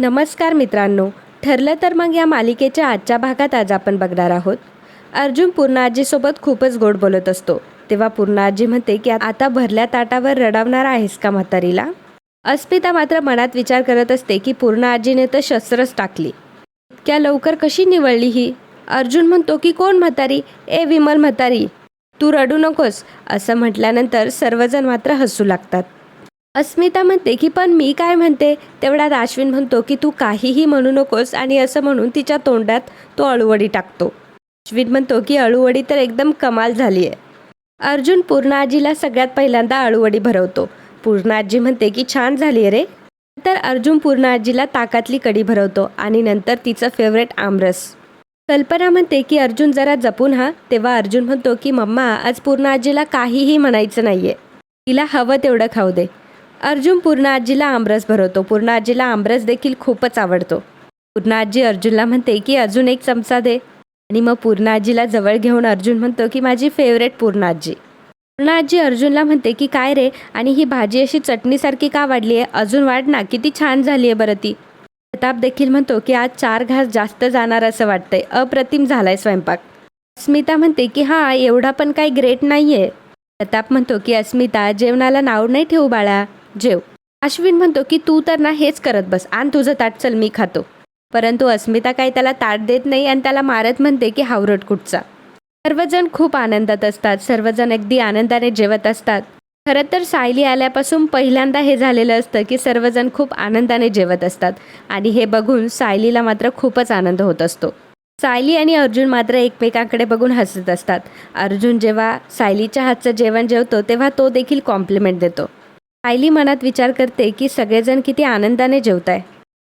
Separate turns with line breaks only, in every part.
नमस्कार मित्रांनो ठरलं तर मग या मालिकेच्या आजच्या भागात आज आपण बघणार आहोत. अर्जुन पूर्णाजीसोबत खूपच गोड बोलत असतो. तेव्हा पूर्णाजी म्हणते की आता भरल्या ताटावर रडावणार आहेस का म्हातारीला? अस्मिता मात्र मनात विचार करत असते की पूर्ण आजीने तर शस्त्रच टाकली. इतक्या लवकर कशी निवडली ही? अर्जुन म्हणतो की कोण म्हातारी? ए विमल म्हातारी. तू रडू नकोस. असं म्हटल्यानंतर सर्वजण मात्र हसू लागतात. अस्मिता म्हणते की पण मी काय म्हणते? तेवढ्यात अश्विन म्हणतो की तू काहीही म्हणू नकोस आणि असं म्हणून तिच्या तोंडात तो अळूवडी टाकतो. अश्विन म्हणतो की अळूवडी तर एकदम कमाल झाली आहे अर्जुन पूर्ण आजीला सगळ्यात पहिल्यांदा अळूवडी भरवतो. पूर्ण आजी म्हणते की छान झाली आहे रे. तर अर्जुन पूर्णाजीला ताकातली कढी भरवतो आणि नंतर तिचं फेवरेट आमरस. कल्पना म्हणते की अर्जुन जरा जपून हा. तेव्हा अर्जुन म्हणतो की मम्मा आज पूर्णाजीला काहीही म्हणायचं नाहीये. तिला हवं तेवढं खाऊ दे. अर्जुन पूर्ण आजीला आमरस भरवतो. पूर्ण आजीला आमरस देखील खूपच आवडतो. पूर्ण आजी अर्जुनला म्हणते की अजून एक चमचा दे. आणि मग पूर्ण आजीला जवळ घेऊन अर्जुन म्हणतो की माझी फेवरेट पूर्ण आजी पूर्ण आजी अर्जुनला म्हणते की काय रे? आणि ही भाजी अशी चटणीसारखी का वाढली आहे? अजून वाढ ना किती छान झाली आहे बरं ती. प्रताप देखील म्हणतो की आज चार घास जास्त जाणार असं वाटतंय. अप्रतिम झालाय स्वयंपाक. अस्मिता म्हणते की हा एवढा पण काही ग्रेट नाही आहे प्रताप म्हणतो की अस्मिता जेवणाला नाव नाही ठेवू बाळा. जेव. अश्विन म्हणतो की तू तर ना हेच करत बस. आण तुझं ताट चल मी खातो. परंतु अस्मिता काही त्याला ताट देत नाही आणि त्याला मारत म्हणते की हावरट कुठचा? सर्वजण खूप आनंदात असतात. सर्वजण अगदी आनंदाने जेवत असतात. खरं तर सायली आल्यापासून पहिल्यांदा हे झालेलं असतं की सर्वजण खूप आनंदाने जेवत असतात. आणि हे बघून सायलीला मात्र खूपच आनंद होत असतो. सायली आणि अर्जुन मात्र एकमेकांकडे बघून हसत असतात. अर्जुन जेव्हा सायलीच्या हातचं जेवण जेवतो तेव्हा तो देखील कॉम्प्लिमेंट देतो. सायली मनात विचार करते की सगळेजण किती आनंदाने जेवताय.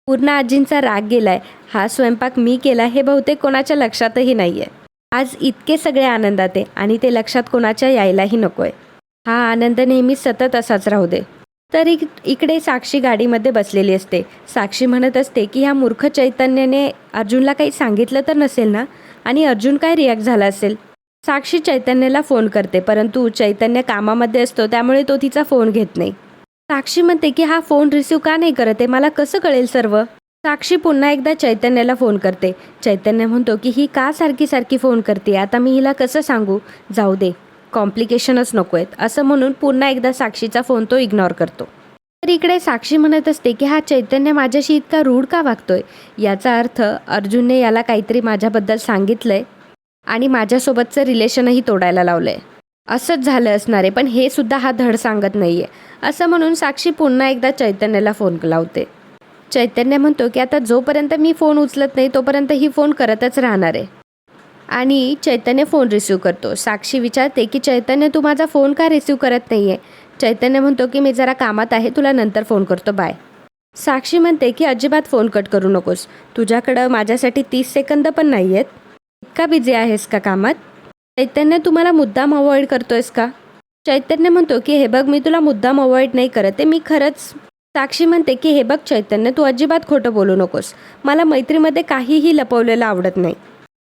पूर्ण आजींचा राग गेलाय. हा स्वयंपाक मी केला हे बहुतेक कोणाच्या लक्षातही नाही आहे आज इतके सगळे आनंदात आहे आणि ते लक्षात कोणाच्या यायलाही नकोय. हा आनंद नेहमी सतत असाच राहू दे. तर इक इकडे साक्षी गाडीमध्ये बसलेली असते. साक्षी म्हणत असते की ह्या मूर्ख चैतन्याने अर्जुनला काही सांगितलं तर नसेल ना? आणि अर्जुन काय रिॲक्ट झाला असेल? साक्षी चैतन्याला फोन करते परंतु चैतन्य कामामध्ये असतो त्यामुळे तो तिचा फोन घेत नाही. साक्षी म्हणते की हा फोन रिसीव का नाही करत आहे? मला कसं कळेल सर्व? साक्षी पुन्हा एकदा चैतन्याला फोन करते. चैतन्य म्हणतो की ही का सारखी सारखी फोन करते? आता मी हिला कसं सांगू? जाऊ दे. कॉम्प्लिकेशनच नको आहेत. असं म्हणून पुन्हा एकदा साक्षीचा फोन तो इग्नोर करतो. तर इकडे साक्षी म्हणत असते की हा चैतन्य माझ्याशी इतका रूढ का वागतोय? याचा अर्थ अर्जुनने याला काहीतरी माझ्याबद्दल सांगितलंय आणि माझ्यासोबतचं रिलेशनही तोडायला लावलंय. असंच झालं असणार आहे पण हे सुद्धा हा धड सांगत नाहीये. असं म्हणून साक्षी पुन्हा एकदा चैतन्याला फोन लावते. चैतन्य म्हणतो की आता जोपर्यंत मी फोन उचलत नाही तोपर्यंत ही फोन करतच राहणार आहे. आणि चैतन्य फोन रिसीव करतो. साक्षी विचारते की चैतन्य तू माझा फोन का रिसीव करत नाही आहे चैतन्य म्हणतो की मी जरा कामात आहे तुला नंतर फोन करतो बाय. साक्षी म्हणते की अजिबात फोन कट करू नकोस. तुझ्याकडं माझ्यासाठी तीस सेकंद पण नाही आहेत इतका बिझी आहेस का कामात? चैतन्य तू मला मुद्दाम अवॉइड करतोयस का? चैतन्य म्हणतो की हे बघ मी तुला मुद्दाम अवॉइड नाही करत आहे. मी खरंच साक्षी म्हणते की हे बघ चैतन्य तू अजिबात खोटं बोलू नकोस. मला मैत्रीमध्ये काहीही लपवलेलं आवडत नाही.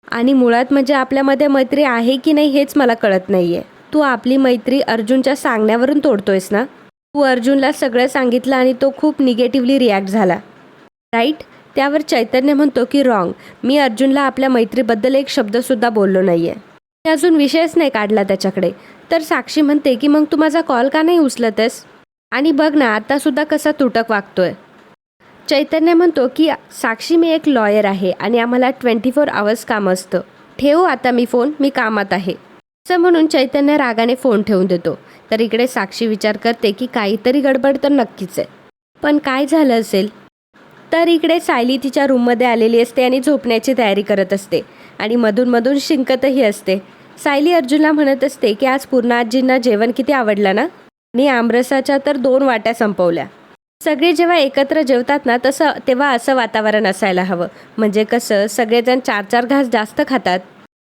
आणि मुळात म्हणजे आपल्यामध्ये मैत्री आहे की नाही हेच मला कळत नाही आहे तू आपली मैत्री अर्जुनच्या सांगण्यावरून तोडतोयस ना? तू अर्जुनला सगळं सांगितलं आणि तो खूप निगेटिव्हली रिॲक्ट झाला. राईट? त्यावर चैतन्य म्हणतो की रॉंग. मी अर्जुनला आपल्या मैत्रीबद्दल एक शब्दसुद्धा बोललो नाही आहे अजून विषयच नाही काढला त्याच्याकडे. तर साक्षी म्हणते की मग तू माझा कॉल का नाही उचलतेस? आणि बघ ना आतासुद्धा कसा तुटक वागतोय. चैतन्य म्हणतो की साक्षी मी एक लॉयर आहे आणि आम्हाला ट्वेंटी फोर आवर्स काम असतं. ठेवू आता मी फोन मी कामात आहे. असं म्हणून चैतन्य रागाने फोन ठेवून देतो. तर इकडे साक्षी विचार करते की काहीतरी गडबड तर नक्कीच आहे. पण काय झालं असेल? तर इकडे सायली तिच्या रूममध्ये आलेली असते आणि झोपण्याची तयारी करत असते. आणि मधून मधून शिंकतही असते. सायली अर्जुनला म्हणत असते की आज पूर्णाजींना जेवण किती आवडलं ना? आणि आमरसाच्या तर दोन वाट्या संपवल्या. सगळे जेव्हा एकत्र जेवतात ना तसं तेव्हा असं वातावरण असायला हवं. म्हणजे कसं सगळेजण चार चार घास जास्त खातात.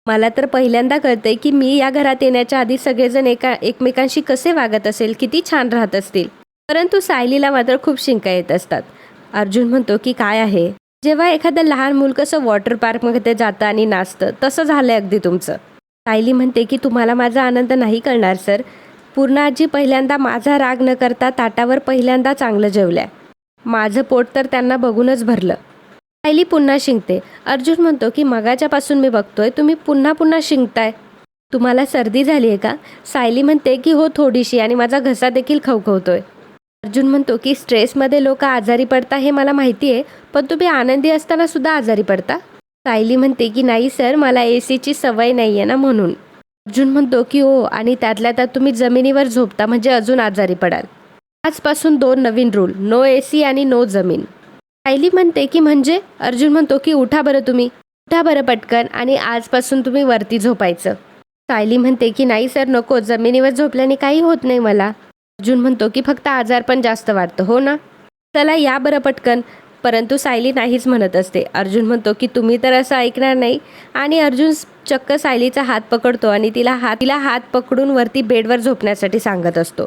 मला तर पहिल्यांदा कळते की मी या घरात येण्याच्या आधी सगळेजण एका एकमेकांशी कसे वागत असेल किती छान राहत असतील. परंतु सायलीला मात्र खूप शिंका येत असतात. अर्जुन म्हणतो की काय आहे? जेव्हा एखादं लहान मूल कसं वॉटर पार्कमध्ये जातं आणि नाचतं तसं झालं आहे अगदी तुमचं. सायली म्हणते की तुम्हाला माझा आनंद नाही कळणार सर. पूर्ण आजी पहिल्यांदा माझा राग न करता ताटावर पहिल्यांदा चांगलं जेवल्या. माझं पोट तर त्यांना बघूनच भरलं. सायली पुन्हा शिंकते. अर्जुन म्हणतो की मगाच्यापासून मी बघतोय तुम्ही पुन्हा पुन्हा शिंकताय. तुम्हाला सर्दी झाली आहे का? सायली म्हणते की हो थोडीशी आणि माझा घसा देखील खवखवतोय. अर्जुन म्हणतो की स्ट्रेसमध्ये लोक आजारी पडता हे मला माहिती आहे पण तुम्ही आनंदी असताना सुद्धा आजारी पडता. सायली म्हणते की नाही सर मला ए सीची सवय नाही आहे ना म्हणून. अर्जुन म्हणतो की हो आणि त्यातल्या त्यात तुम्ही जमिनीवर झोपता म्हणजे अजून आजारी पडाल. आजपासून दोन नवीन रूल नो ए सी आणि नो जमीन. सायली म्हणते की म्हणजे? अर्जुन म्हणतो की उठा बरं तुम्ही उठा बरं पटकन आणि आजपासून तुम्ही वरती झोपायचं. सायली म्हणते की नाही सर नको जमिनीवर झोपल्याने काही होत नाही मला. अर्जुन म्हणतो की फक्त आजार पण जास्त वाढतं हो ना? चला या बरं पटकन. परंतु सायली नाहीच म्हणत असते. अर्जुन म्हणतो की तुम्ही तर असं ऐकणार नाही. आणि अर्जुन चक्क सायलीचा हात पकडतो आणि तिला हात तिला हात पकडून वरती बेडवर झोपण्यासाठी सांगत असतो.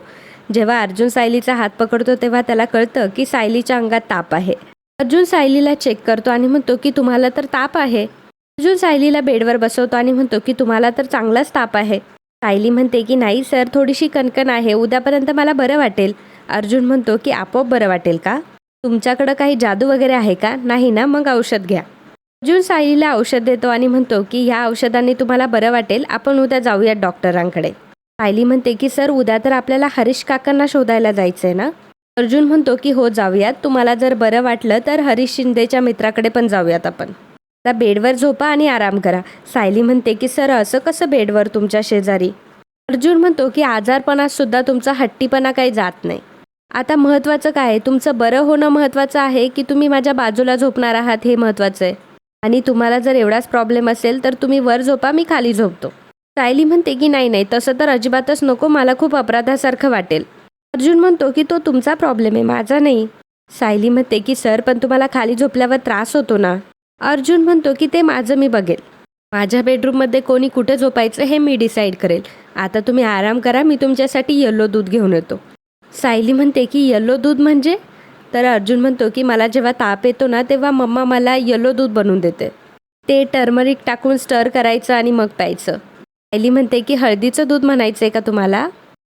जेव्हा अर्जुन सायलीचा हात पकडतो तेव्हा त्याला कळतं की सायलीच्या अंगात ताप आहे. अर्जुन सायलीला चेक करतो आणि म्हणतो की तुम्हाला तर ताप आहे. अर्जुन सायलीला बेडवर बसवतो आणि म्हणतो की तुम्हाला तर चांगलाच ताप आहे. सायली म्हणते की नाही सर थोडीशी कणकण आहे. उद्यापर्यंत मला बरं वाटेल. अर्जुन म्हणतो की आपोआप बरं वाटेल का? तुमच्याकडं काही जादू वगैरे आहे का? नाही ना मग औषध घ्या. अर्जुन सायलीला औषध देतो आणि म्हणतो की ह्या औषधांनी तुम्हाला बरं वाटेल. आपण उद्या जाऊयात डॉक्टरांकडे. सायली म्हणते की सर उद्या तर आपल्याला हरीश काकांना शोधायला जायचं आहे ना? अर्जुन म्हणतो की हो जाऊयात. तुम्हाला जर बरं वाटलं तर हरीश शिंदेच्या मित्राकडे पण जाऊयात आपण. आता बेडवर झोपा आणि आराम करा. सायली म्हणते की सर असं कसं बेडवर तुमच्या शेजारी? अर्जुन म्हणतो की आजारपणात सुद्धा तुमचा हट्टीपणा काही जात नाही. आता महत्त्वाचं काय? आहे तुमचं बरं होणं महत्त्वाचं आहे की तुम्ही माझ्या बाजूला झोपणार आहात हे महत्त्वाचं आहे. आणि तुम्हाला जर एवढाच प्रॉब्लेम असेल तर तुम्ही वर झोपा मी खाली झोपतो. सायली म्हणते की नाही नाही तसं तर अजिबातच नको मला खूप अपराधासारखं वाटेल. अर्जुन म्हणतो की तो तुमचा प्रॉब्लेम आहे माझा नाही. सायली म्हणते की सर पण तुम्हाला खाली झोपल्यावर त्रास होतो ना. अर्जुन म्हणतो की ते माझं मी बघेल. माझ्या बेडरूममध्ये कोणी कुठे झोपायचं हे मी डिसाईड करेल. आता तुम्ही आराम करा मी तुमच्यासाठी येल्लो दूध घेऊन येतो. सायली म्हणते की येलो दूध म्हणजे? तर अर्जुन म्हणतो की मला जेव्हा ताप येतो ना तेव्हा मम्मा मला येलो दूध बनवून देते. ते टर्मरिक टाकून स्टर करायचं आणि मग प्यायचं. सायली म्हणते की हळदीचं दूध म्हणायचं आहे का तुम्हाला?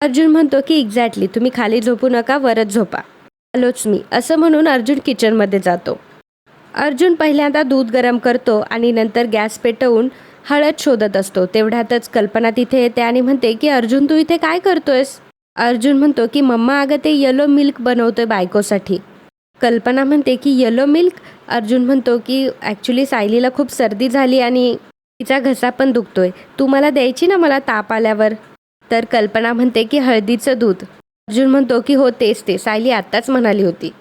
अर्जुन म्हणतो की एक्झॅक्टली तुम्ही खाली झोपू नका वरच झोपा. आलोच मी. असं म्हणून अर्जुन किचनमध्ये जातो. अर्जुन पहिल्यांदा दूध गरम करतो आणि नंतर गॅस पेटवून हळद शोधत असतो. तेवढ्यातच कल्पना तिथे येते आणि म्हणते की अर्जुन तू इथे काय करतोयस? अर्जुन म्हणतो की मम्मा अगं ते येलो मिल्क बनवतोय बायकोसाठी. कल्पना म्हणते की येलो मिल्क अर्जुन म्हणतो की ॲक्च्युली सायलीला खूप सर्दी झाली आणि तिचा घसा पण दुखतोय. तू मला द्यायची ना मला ताप आल्यावर? तर कल्पना म्हणते की हळदीचं दूध. अर्जुन म्हणतो की हो तेच ते सायली आत्ताच म्हणाली होती.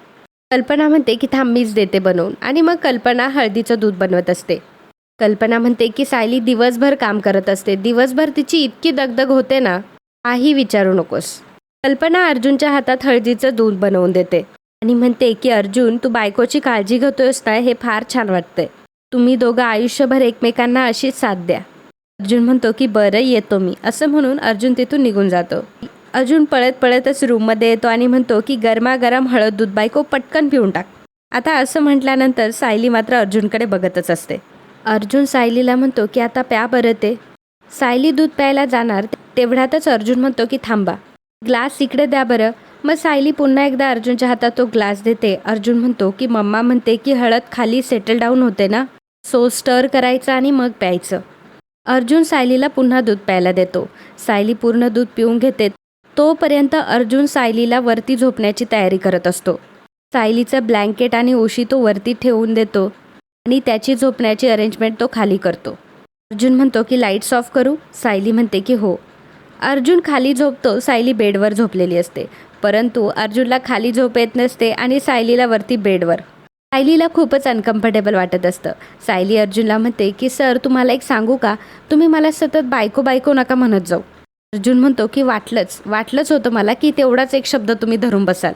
कल्पना म्हणते की थांब मीच देते बनवून. आणि मग कल्पना हळदीचं दूध बनवत असते. कल्पना म्हणते की सायली दिवसभर काम करत असते. दिवसभर तिची इतकी दगदग होते ना काही विचारू नकोस. कल्पना अर्जुनच्या हातात हळदीचं दूध बनवून देते. आणि म्हणते की अर्जुन तू बायकोची काळजी घेतोयस ना हे फार छान वाटतंय. तुम्ही दोघं आयुष्यभर एकमेकांना अशीच साथ द्या. अर्जुन म्हणतो की बरं येतो मी. असं म्हणून अर्जुन तिथून निघून जातो. अर्जुन पळत पळतच रूममध्ये येतो आणि म्हणतो की गरमागरम हळद दूध बायको पटकन पिऊन टाक. आता असं म्हटल्यानंतर सायली मात्र अर्जुनकडे बघतच असते. अर्जुन सायलीला म्हणतो की आता प्या बरं ते. सायली दूध प्यायला जाणार तेवढ्यातच अर्जुन म्हणतो की थांबा. ग्लास इकडे द्या बरं. मग सायली पुन्हा एकदा अर्जुनच्या हातात तो ग्लास देते. अर्जुन म्हणतो की मम्मा म्हणते की हळद खाली सेटल डाऊन होते ना? सो स्टर करायचं आणि मग प्यायचं. अर्जुन सायलीला पुन्हा दूध प्यायला देतो. सायली पूर्ण दूध पिऊन घेते. तोपर्यंत अर्जुन सायलीला वरती झोपण्याची तयारी करत असतो. सायलीचं ब्लँकेट आणि उशी तो वरती ठेवून देतो आणि त्याची झोपण्याची अरेंजमेंट तो खाली करतो. अर्जुन म्हणतो की लाईट्स ऑफ करू. सायली म्हणते की हो. अर्जुन खाली झोपतो सायली बेडवर झोपलेली असते. परंतु अर्जुनला खाली झोप येत नसते आणि सायलीला वरती बेडवर. सायलीला खूपच अनकम्फर्टेबल वाटत असतं. सायली अर्जुनला म्हणते की सर तुम्हाला एक सांगू का? तुम्ही मला सतत बायको बायको नका म्हणत जाऊ. अर्जुन म्हणतो की वाटलंच वाटलंच होतं मला की तेवढाच एक शब्द तुम्ही धरून बसाल.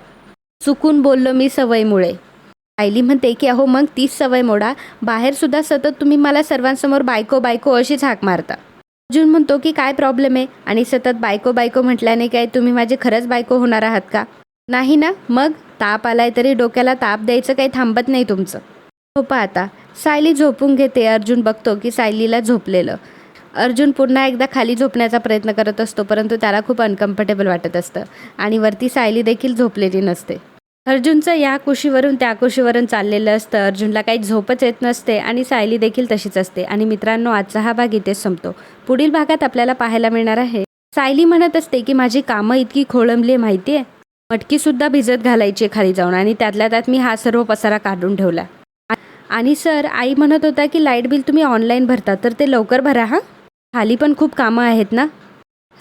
चुकून बोललो मी सवयीमुळे. सायली म्हणते की अहो मग तीच सवय मोडा. बाहेरसुद्धा सतत तुम्ही मला सर्वांसमोर बायको बायको अशीच हाक मारता. अर्जुन म्हणतो की काय प्रॉब्लेम आहे? आणि सतत बायको बायको म्हटल्याने काय तुम्ही माझे खरंच बायको होणार आहात का? नाही ना? मग? ताप आलाय तरी डोक्याला ताप द्यायचं काही थांबत नाही तुमचं. झोपा आता. सायली झोपून घेते. अर्जुन बघतो की सायलीला झोपलेलं. अर्जुन पुन्हा एकदा खाली झोपण्याचा प्रयत्न करत असतो परंतु त्याला खूप अनकम्फर्टेबल वाटत असतं आणि वरती सायली देखील झोपलेली नसते. अर्जुनचं या कुशीवरून त्या कुशीवरून चाललेलं असतं. अर्जुनला काही झोपच येत नसते आणि सायली देखील तशीच असते. आणि मित्रांनो आजचा हा भाग इथेच संपतो. पुढील भागात आपल्याला पाहायला मिळणार आहे सायली म्हणत असते की माझी कामं इतकी खोळंबली माहिती आहे मटकीसुद्धा भिजत घालायची खाली जाऊन आणि त्यातल्या त्यात मी हा सर्व पसारा काढून ठेवला. आणि सर आई म्हणत होता की लाइट बिल तुम्ही ऑनलाईन भरता तर ते लवकर भरा हां? खाली पण खूप कामं आहेत ना?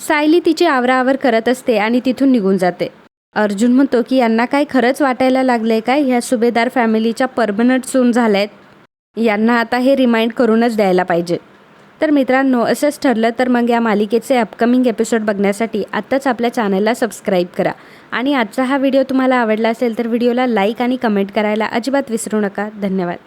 सायली तिची आवराआवर करत असते आणि तिथून निघून जाते. अर्जुन म्हणतो की यांना काय खरंच वाटायला लागलंय काय? ह्या सुभेदार फॅमिलीच्या परमनंट सून झाल्यात. यांना आता हे रिमाइंड करूनच द्यायला पाहिजे. तर मित्रांनो असंच ठरलं तर मग या मालिकेचे अपकमिंग एपिसोड बघण्यासाठी आत्ताच आपल्या चॅनलला सबस्क्राईब करा. आणि आजचा हा व्हिडिओ तुम्हाला आवडला असेल तर व्हिडिओला लाईक आणि कमेंट करायला अजिबात विसरू नका. धन्यवाद.